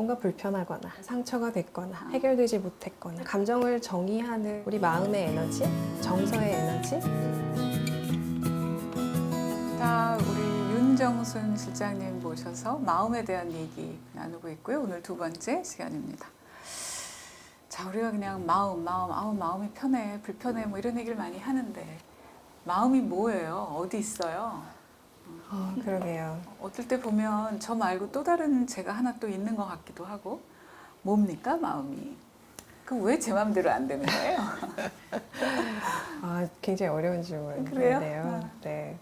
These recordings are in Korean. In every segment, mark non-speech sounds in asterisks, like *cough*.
뭔가 불편하거나 상처가 됐거나 해결되지 못했거나 감정을 정의하는 우리 마음의 에너지, 정서의 에너지 자, 우리 윤정순 실장님 모셔서 마음에 대한 얘기 나누고 있고요. 오늘 두 번째 시간입니다. 자, 우리가 그냥 마음, 마음, 아우 마음이 편해, 불편해 뭐 이런 얘기를 많이 하는데 마음이 뭐예요? 어디 있어요? 어, 그러게요. 어떨 때 보면 저 말고 또 다른 제가 하나 또 있는 것 같기도 하고 뭡니까 마음이? 그럼 왜 제 마음대로 안 되는 거예요? *laughs* 아, 굉장히 어려운? 질문인데요. 아. 네.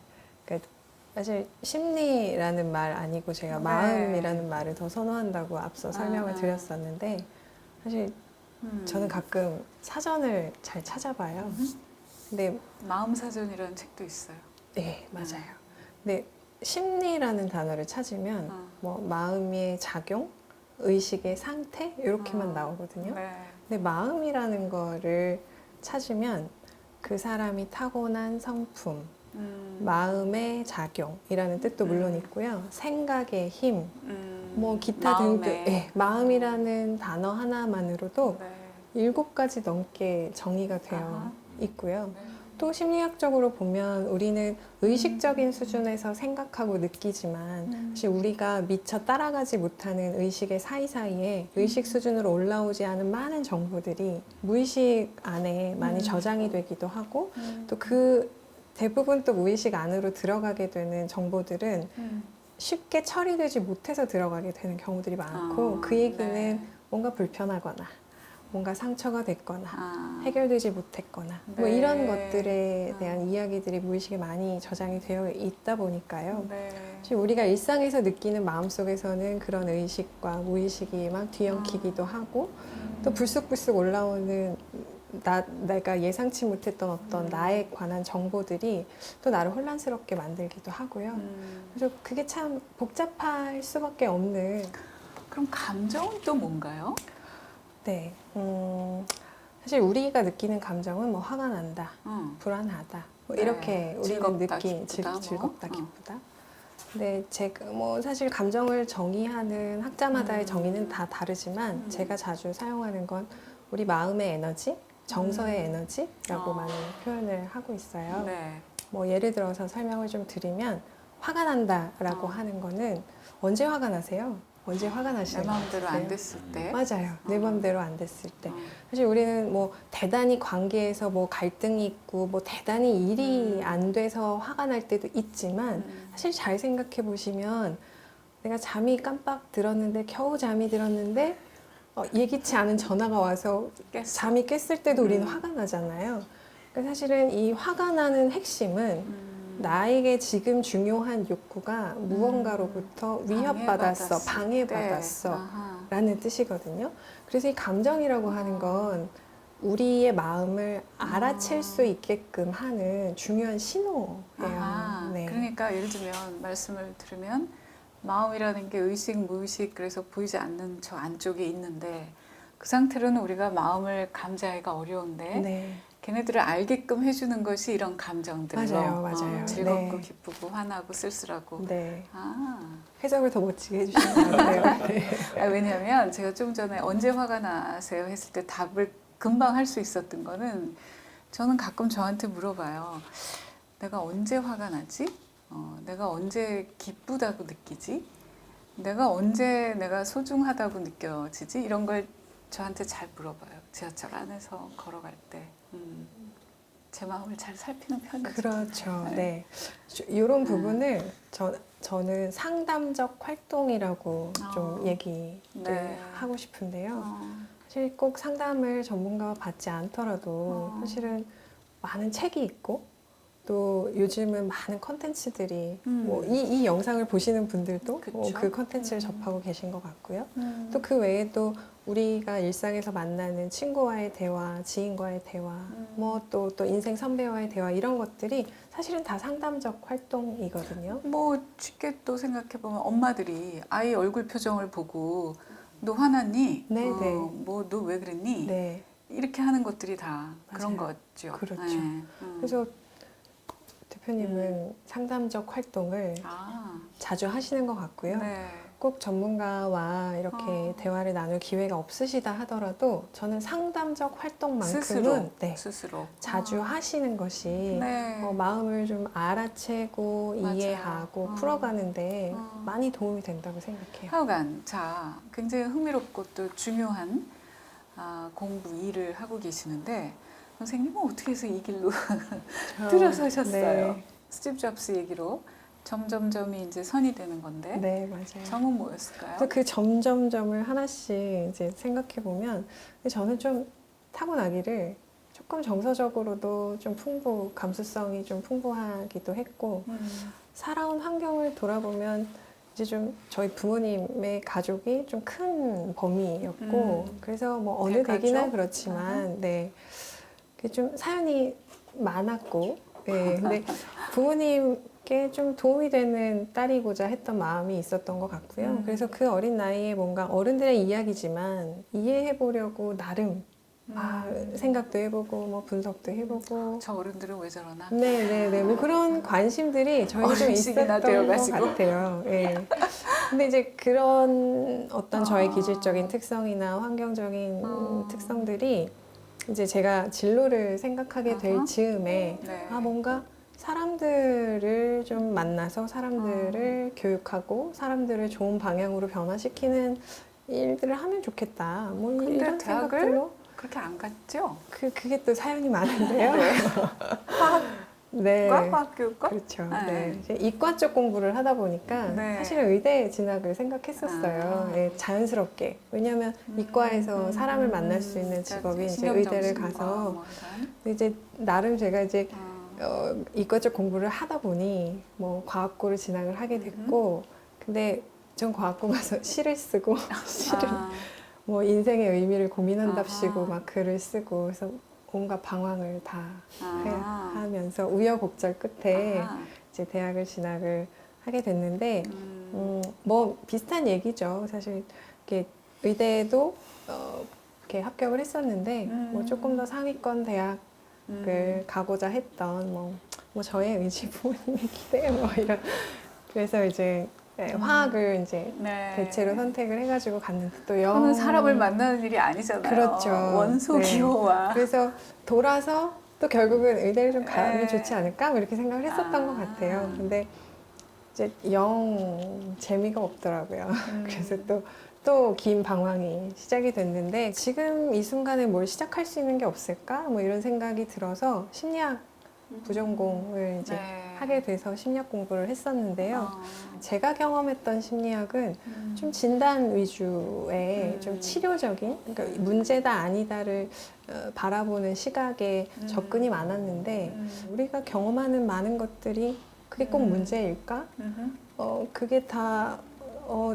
그러니까 사실 심리라는 말 아니고 제가 네. 마음이라는 말을 더 선호한다고 앞서 설명을 아. 드렸었는데 사실 음. 저는 가끔 사전을 잘 찾아봐요. 근데 마음 사전이라는 책도 있어요. 네, 맞아요. 근데 심리라는 단어를 찾으면 어. 뭐 마음의 작용, 의식의 상태 이렇게만 어. 나오거든요. 네. 근데 마음이라는 거를 찾으면 그 사람이 타고난 성품, 음. 마음의 작용이라는 뜻도 물론 음. 있고요. 생각의 힘, 음. 뭐 기타 등등. 마음에. 네, 마음이라는 단어 하나만으로도 네. 일곱 가지 넘게 정의가 되어 아하. 있고요. 네. 또 심리학적으로 보면 우리는 의식적인 음. 수준에서 생각하고 느끼지만 음. 사실 우리가 미처 따라가지 못하는 의식의 사이사이에 의식 수준으로 올라오지 않은 많은 정보들이 무의식 안에 많이 음. 저장이 되기도 하고 음. 또그 대부분 또 무의식 안으로 들어가게 되는 정보들은 음. 쉽게 처리되지 못해서 들어가게 되는 경우들이 많고 아, 그 얘기는 네. 뭔가 불편하거나 뭔가 상처가 됐거나 아. 해결되지 못했거나 뭐 네. 이런 것들에 아. 대한 이야기들이 무의식에 많이 저장이 되어 있다 보니까요. 네. 사실 우리가 일상에서 느끼는 마음속에서는 그런 의식과 무의식이 막 뒤엉키기도 하고 또 불쑥불쑥 올라오는 나, 내가 예상치 못했던 어떤 음. 나에 관한 정보들이 또 나를 혼란스럽게 만들기도 하고요. 음. 그래서 그게 참 복잡할 수밖에 없는 그럼 감정은 또 뭔가요? 네. 음, 사실 우리가 느끼는 감정은 뭐 화가 난다, 어. 불안하다, 뭐 네. 이렇게 우리는 즐겁다, 느낀 기쁘다, 뭐. 즐겁다, 어. 기쁘다. 근데 제가 뭐 사실 감정을 정의하는 학자마다의 음. 정의는 다 다르지만 음. 제가 자주 사용하는 건 우리 마음의 에너지, 정서의 음. 에너지라고 어. 많이 표현을 하고 있어요. 네. 뭐 예를 들어서 설명을 좀 드리면 화가 난다라고 어. 하는 거는 언제 화가 나세요? 언제 화가 내 나시는 마음대로 안? 됐을 때. 맞아요. 내 어. 맘대로 안 됐을 때. 어. 사실 우리는 뭐 대단히 관계에서 뭐 갈등이 있고 뭐 대단히 일이 음. 안 돼서 화가 날 때도 있지만 음. 사실 잘 생각해 보시면 내가 잠이 깜빡 들었는데 겨우 잠이 들었는데 어, 예기치 않은 전화가 와서. 잠이 깼을 때도 우리는 음. 화가 나잖아요. 그러니까 사실은 이 화가 나는 핵심은 음. 나에게 지금 중요한 욕구가 무언가로부터 위협받았어, 방해받았어. 네. 라는 뜻이거든요. 그래서 이 감정이라고 하는 건 우리의 마음을 알아챌 아. 수 있게끔 하는 중요한 신호예요. 네. 그러니까 예를 들면 말씀을 들으면 마음이라는 게 의식, 무의식 그래서 보이지 않는 저 안쪽에 있는데 그 상태로는 우리가 마음을 감지하기가 어려운데 네. 걔네들을 알게끔 해주는 것이 이런 감정들로 맞아요, 맞아요. 어, 즐겁고 네. 기쁘고 화나고 쓸쓸하고 네. 아, 해석을 더 멋지게 해주시는 것 같아요. *laughs* 네. 아, 왜냐하면 제가 좀 전에 언제 화가 나세요 했을 때 답을 금방 할 수 있었던 거는 저는 가끔 저한테 물어봐요. 내가 언제 화가 나지? 어, 내가 언제 기쁘다고 느끼지? 내가 언제 내가 소중하다고 느껴지지? 이런 걸 저한테 잘 물어봐요. 지하철 안에서 걸어갈 때. 음, 제 마음을 잘 살피는 편이죠. 그렇죠. 네. 네. 이런 음. 부분을 저, 저는 상담적 활동이라고 아. 좀 얘기를 네. 하고 싶은데요. 어, 사실 꼭 상담을 전문가와 받지 않더라도 어. 사실은 많은 책이 있고 또 요즘은 많은 컨텐츠들이 음. 뭐이 이 영상을 보시는 분들도. 뭐 그 컨텐츠를 음. 접하고 계신 것 같고요. 음. 또그 외에도 우리가 일상에서 만나는 친구와의 대화, 지인과의 대화, 음. 뭐또 또 인생 선배와의 대화 이런 것들이 사실은 다 상담적 활동이거든요. 뭐 쉽게 또 생각해 보면 엄마들이 아이 얼굴 표정을 보고 너 화났니? 네, 어, 네. 뭐너 왜 그랬니? 네. 이렇게 하는 것들이 다 그런 맞아요. 거죠. 그렇죠. 네. 음. 그래서 대표님은 상담적 활동을 아, 자주 하시는 것 같고요. 네. 꼭 전문가와 이렇게 어. 대화를 나눌 기회가 없으시다 하더라도 저는 상담적 활동만큼은 스스로 네, 스스로 자주 어. 하시는 것이 네. 어, 마음을 좀 알아채고 맞아요. 이해하고 어. 풀어가는데 어. 많이 도움이 된다고 생각해요. 하여간 자 굉장히 흥미롭고 또 중요한 아, 공부 일을 하고 계시는데 선생님은 어떻게 해서 이 길로 *laughs* 들어서셨어요? 네, 스티브 잡스 얘기로 점점점이 이제 선이 되는 건데 네 맞아요. 정은 뭐였을까요? 그래서 그 점점점을 하나씩 이제 생각해 보면 저는 좀 타고나기를 조금 정서적으로도 좀 풍부, 감수성이 좀 풍부하기도 했고 음, 살아온 환경을 돌아보면 이제 좀 저희 부모님의 가족이 좀 큰 범위였고 음. 그래서 뭐 어느? 대기나 그렇지만 네. 그게 좀 사연이 많았고 네. 근데 부모님 *laughs* 께좀 도움이 되는 딸이고자 했던 마음이 있었던 것 같고요. 음. 그래서 그 어린 나이에 뭔가 어른들의 이야기지만 이해해 보려고 나름 아, 음. 생각도 해보고 뭐 분석도 해보고 저 어른들은 왜 저러나? 네네네 뭐 그런 관심들이 저희도 좀 있었던 것 되어가지고. 같아요. 예. 근데 이제 그런 어떤 저의 아. 기질적인 특성이나 환경적인 아. 특성들이 이제 제가 진로를 생각하게 될 아하. 즈음에 네. 아 뭔가 사람들을 좀 만나서 사람들을 교육하고 사람들을 좋은 방향으로 변화시키는 일들을 하면 좋겠다. 뭐 이런 생각들로 그렇게 안 갔죠? 그 그게 또 사연이 많은데요. 네. 화학과 *laughs* 네. 화학교과? 그렇죠. 네. 네. 이제 이과 쪽 공부를 하다 보니까 네. 사실은 의대 진학을 생각했었어요. 아. 예, 자연스럽게. 왜냐하면 이과에서 음, 사람을 음, 만날 음. 수 있는 직업이 이제 의대를 가서 뭐. 근데 이제 나름 제가 이제 어. 어, 이과 쪽 공부를 하다 보니 뭐 과학고를 진학을 하게 됐고 근데 전 과학고 가서 시를 쓰고 *laughs* 시를 아, 뭐 인생의 의미를 고민한답시고 아하. 막 글을 쓰고 그래서 온갖 방황을 다 해- 아. 하면서 우여곡절 끝에 아하. 이제 대학을 진학을 하게 됐는데 음. 음, 뭐 비슷한 얘기죠. 사실 이렇게 의대도 어, 이렇게 합격을 했었는데 음. 뭐 조금 더 상위권 대학을 음. 가고자 했던 뭐, 뭐 저의 의지 부모님의 기대 뭐 이런 그래서 이제 네, 음. 화학을 이제 네. 대체로 선택을 해가지고 갔는데 또 영. 그거는 사람을 만나는 일이 아니잖아요. 그렇죠. 원소 네. 기호와 그래서 돌아서 또 결국은 의대를 좀 가면 네. 좋지 않을까 뭐 이렇게 생각을 했었던 아. 것 같아요. 근데 이제 영 재미가 없더라고요. *laughs* 음. 그래서 또 또 긴 방황이 시작이 됐는데 지금 이 순간에 뭘 시작할 수 있는 게 없을까 뭐 이런 생각이 들어서 심리학 부전공을 이제 네. 하게 돼서 심리학 공부를 했었는데요. 어. 제가 경험했던 심리학은 음. 좀 진단 위주의 음. 좀 치료적인 그러니까 문제다 아니다를 어, 바라보는 시각에 음. 접근이 많았는데 음. 우리가 경험하는 많은 것들이 그게 꼭 음. 문제일까? 음흠. 어, 그게 다 어,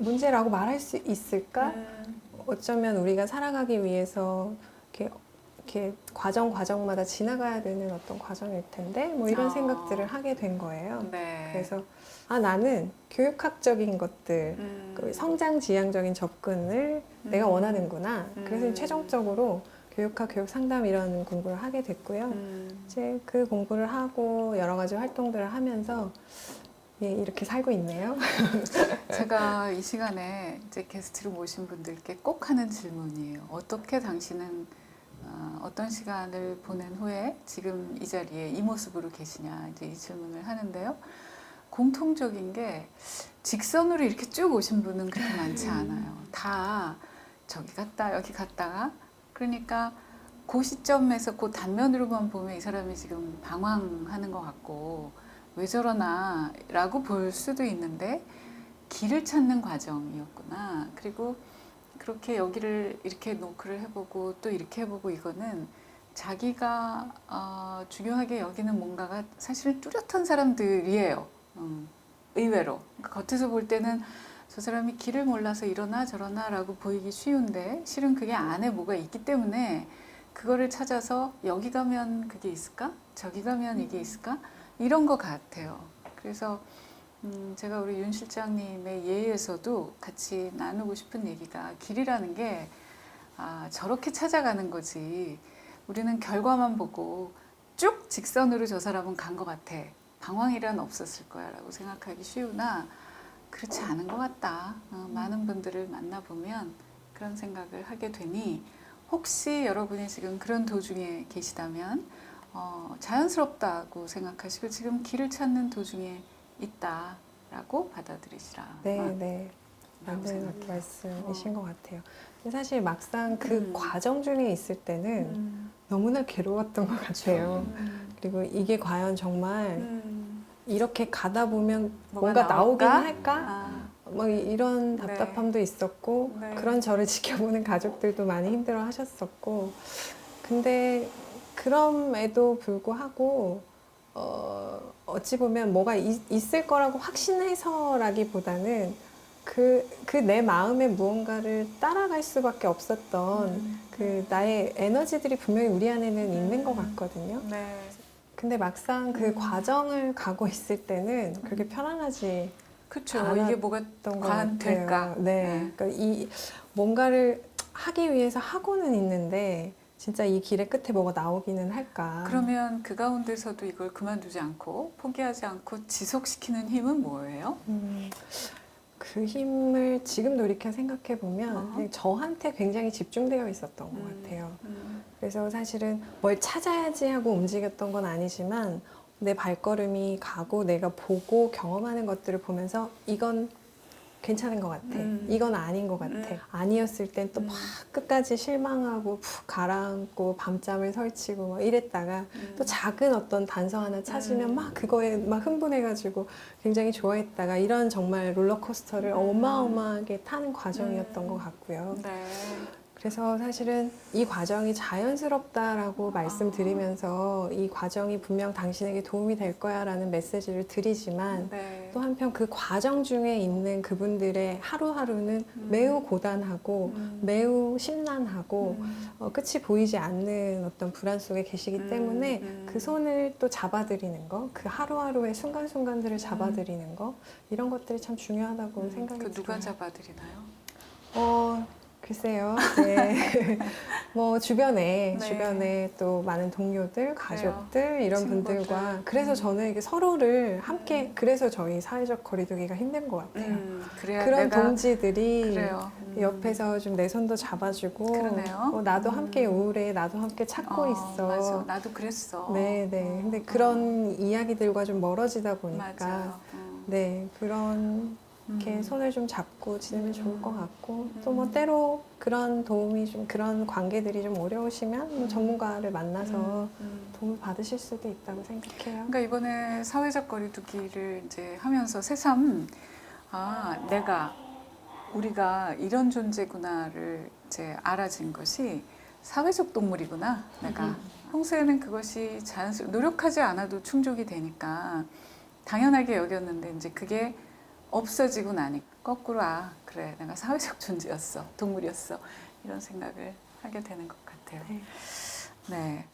문제라고 말할 수 있을까? 음. 어쩌면 우리가 살아가기 위해서 이렇게 이렇게 과정 과정마다 지나가야 되는 어떤 과정일 텐데 뭐 이런 어. 생각들을 하게 된 거예요. 네. 그래서 아 나는 교육학적인 것들 음. 그 성장 지향적인 접근을 내가 음. 원하는구나. 그래서 음. 최종적으로 교육학, 교육 상담 이런 공부를 하게 됐고요. 음. 이제 그 공부를 하고 여러 가지 활동들을 하면서 예, 이렇게 살고 있네요. *laughs* 제가 이 시간에 이제 게스트로 모신 분들께 꼭 하는 질문이에요. 어떻게 당신은 어, 어떤 시간을 보낸 후에 지금 이 자리에 이 모습으로 계시냐 이제 이 질문을 하는데요. 공통적인 게 직선으로 이렇게 쭉 오신 분은 그렇게 많지 않아요. 다 저기 갔다 여기 갔다가 그러니까 그 시점에서 그 단면으로만 보면 이 사람이 지금 방황하는 것 같고 왜 저러나 라고 볼 수도 있는데 길을 찾는 과정이었구나. 그리고 그렇게 여기를 이렇게 노크를 해보고 또 이렇게 해보고 이거는 자기가 어, 중요하게 여기는 뭔가가 사실 뚜렷한 사람들이에요. 음, 의외로. 그러니까 겉에서 볼 때는 저 사람이 길을 몰라서 이러나 저러나 라고 보이기 쉬운데 실은 그게 안에 뭐가 있기 때문에 그거를 찾아서 여기 가면 그게 있을까? 저기 가면 이게 있을까? 이런 것 같아요. 그래서 음, 제가 우리 윤 실장님의 예에서도 같이 나누고 싶은 얘기가 길이라는 게 아, 저렇게 찾아가는 거지. 우리는 결과만 보고 쭉 직선으로 저 사람은 간 것 같아. 방황이란 없었을 거야 라고 생각하기 쉬우나 그렇지 않은 것 같다. 어, 많은 분들을 만나보면 그런 생각을 하게 되니 혹시 여러분이 지금 그런 도중에 계시다면 어, 자연스럽다고 생각하시고 지금 길을 찾는 도중에 있다라고 받아들이시라. 네, 어, 네. 맞는. 말씀이신 것 같아요. 사실 막상 그 음. 과정 중에 있을 때는 음, 너무나 괴로웠던 것 같아요. 음, 그리고 이게 과연 정말 음, 이렇게 가다 보면 뭔가 나오긴? 할까? 아, 뭐 이런 네. 답답함도 있었고 네. 그런 저를 *laughs* 지켜보는 가족들도 많이 힘들어 하셨었고 근데 그럼에도 불구하고 어, 어찌 보면 뭐가 있, 있을 거라고 확신해서라기보다는 그 그 내 마음의 무언가를 따라갈 수밖에 없었던 음, 그 나의 에너지들이 분명히 우리 안에는 있는 것 같거든요. 네. 근데 막상 그 음. 과정을 가고 있을 때는 그렇게 편안하지 그렇죠. 안 이게 뭐가 과연 같아요. 될까? 네. 네. 그러니까 이 뭔가를 하기 위해서 하고는 있는데 진짜 이 길의 끝에 뭐가 나오기는 할까? 그러면 그 가운데서도 이걸 그만두지 않고 포기하지 않고 지속시키는 힘은 뭐예요? 음, 그 힘을 지금 돌이켜 생각해 보면 어허. 저한테 굉장히 집중되어 있었던 것 음. 같아요. 음, 그래서 사실은 뭘 찾아야지 하고 움직였던 건 아니지만 내 발걸음이 가고 내가 보고 경험하는 것들을 보면서 이건 괜찮은 것 같아. 음. 이건 아닌 것 같아. 음. 아니었을 땐 또 막 끝까지 실망하고 푹 가라앉고 밤잠을 설치고 막 이랬다가 음. 또 작은 어떤 단서 하나 찾으면 음. 막 그거에 막 흥분해가지고 굉장히 좋아했다가 이런 정말 롤러코스터를 음. 어마어마하게 타는 과정이었던 음. 것 같고요. 네. 그래서 사실은 이 과정이 자연스럽다라고 말씀드리면서 이 과정이 분명 당신에게 도움이 될 거야라는 메시지를 드리지만 네. 또 한편 그 과정 중에 있는 그분들의 하루하루는 음. 매우 고단하고 음. 매우 심란하고 음. 어, 끝이 보이지 않는 어떤 불안 속에 계시기 음. 때문에 음. 그 손을 또 잡아드리는 거, 그 하루하루의 순간순간들을 음. 잡아드리는 거 이런 것들이 참 중요하다고 음, 생각이 그 누가 들어요. 잡아드리나요? 어, 글쎄요. 네. *laughs* 뭐 주변에 네. 주변에 또 많은 동료들, 가족들 이런 친구들. 분들과 그래서 음. 저는 이게 서로를 함께 그래서 저희 사회적 거리두기가 힘든 것 같아요. 음, 그래야 그런 내가 동지들이 그래요. 음. 옆에서 좀 내 손도 잡아주고 그러네요. 어, 나도 음. 함께 우울해, 나도 함께 찾고 어, 있어. 맞아. 나도 그랬어. 네, 네. 어, 근데 어. 그런 이야기들과 좀 멀어지다 보니까 맞아요. 음. 네 그런 이렇게 음. 손을 좀 잡고 지내면 좋을 것 같고 또뭐 음. 때로 그런 도움이 좀 그런 관계들이 좀 어려우시면 뭐 음. 전문가를 만나서 음, 음. 도움을 받으실 수도 있다고 생각해요. 그러니까 이번에 사회적 거리두기를 이제 하면서 새삼 아 내가 우리가 이런 존재구나를 이제 알아진 것이 사회적 동물이구나 내가 음. 평소에는 그것이 자연스럽 노력하지 않아도 충족이 되니까 당연하게 여겼는데 이제 그게 없어지고 나니 거꾸로 아 그래 내가 사회적 존재였어 동물이었어 이런 생각을 하게 되는 것 같아요. 네. 네.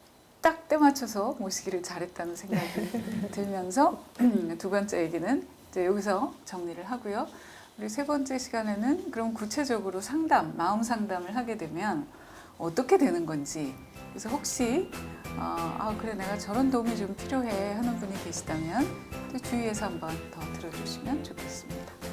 딱 때 맞춰서 모시기를 잘했다는 생각이 *laughs* 들면서 *clears throat* 두 번째 얘기는 이제 여기서 정리를 하고요. 우리 세 번째 시간에는 그럼 구체적으로 상담, 마음 상담을 하게 되면 어떻게 되는 건지 그래서 혹시 어, 아 그래 내가 저런 도움이 좀 필요해 하는 분이 계시다면 또 주위에서 한번 더 들어주시면 좋겠습니다.